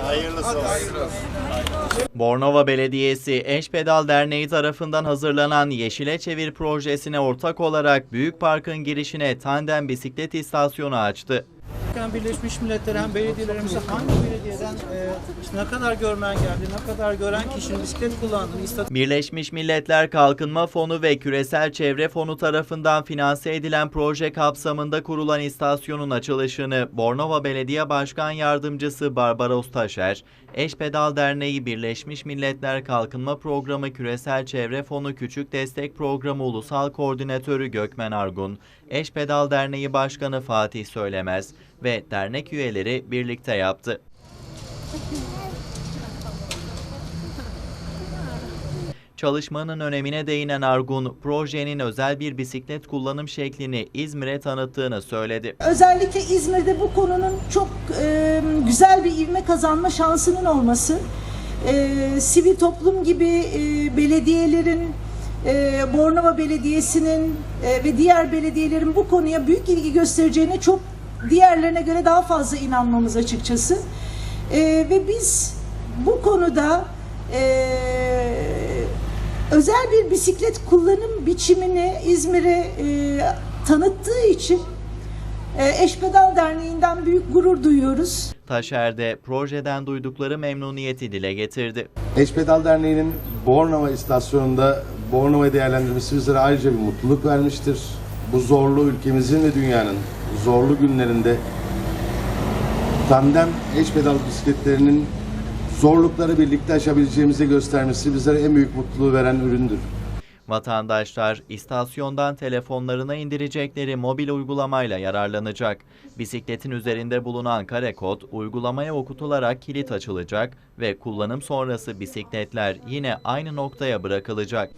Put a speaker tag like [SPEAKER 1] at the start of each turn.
[SPEAKER 1] Hayırlısı olsun.
[SPEAKER 2] Bornova Belediyesi Eş Pedal Derneği tarafından hazırlanan Yeşile Çevir projesine ortak olarak Büyük Park'ın girişine tandem bisiklet istasyonu açtı.
[SPEAKER 3] Hem Birleşmiş Milletler hem belediyelerimize hangi belediyeden işte ne kadar görmen geldi, ne kadar gören kişinin bisiklet kullandığını istatistik
[SPEAKER 2] Birleşmiş Milletler Kalkınma Fonu ve Küresel Çevre Fonu tarafından finanse edilen proje kapsamında kurulan istasyonun açılışını Bornova Belediye Başkan Yardımcısı Barbaros Taşer, Eş Pedal Derneği Birleşmiş Milletler Kalkınma Programı Küresel Çevre Fonu Küçük Destek Programı Ulusal Koordinatörü Gökmen Argun, Eş Pedal Derneği Başkanı Fatih Söylemez ve dernek üyeleri birlikte yaptı. Çalışmanın önemine değinen Argun, projenin özel bir bisiklet kullanım şeklini İzmir'e tanıttığını söyledi.
[SPEAKER 4] Özellikle İzmir'de bu konunun çok e, güzel bir ivme kazanma şansının olması, e, sivil toplum gibi e, belediyelerin, e, Bornova Belediyesi'nin e, ve diğer belediyelerin bu konuya büyük ilgi göstereceğine çok diğerlerine göre daha fazla inanmamız açıkçası. E, ve biz bu konuda e, özel bir bisiklet kullanım biçimini İzmir'e e, tanıttığı için e, Eşpedal Derneği'nden büyük gurur duyuyoruz.
[SPEAKER 2] Taşer de projeden duydukları memnuniyeti dile getirdi.
[SPEAKER 5] Eşpedal Derneği'nin Bornova istasyonunda Bornova'yı değerlendirmesi bizlere ayrıca bir mutluluk vermiştir. Bu zorlu ülkemizin ve dünyanın zorlu günlerinde tandem eşpedal bisikletlerinin zorlukları birlikte aşabileceğimizi göstermesi bizlere en büyük mutluluğu veren üründür.
[SPEAKER 2] Vatandaşlar istasyondan telefonlarına indirecekleri mobil uygulamayla yararlanacak. Bisikletin üzerinde bulunan kare kod uygulamaya okutularak kilit açılacak ve kullanım sonrası bisikletler yine aynı noktaya bırakılacak.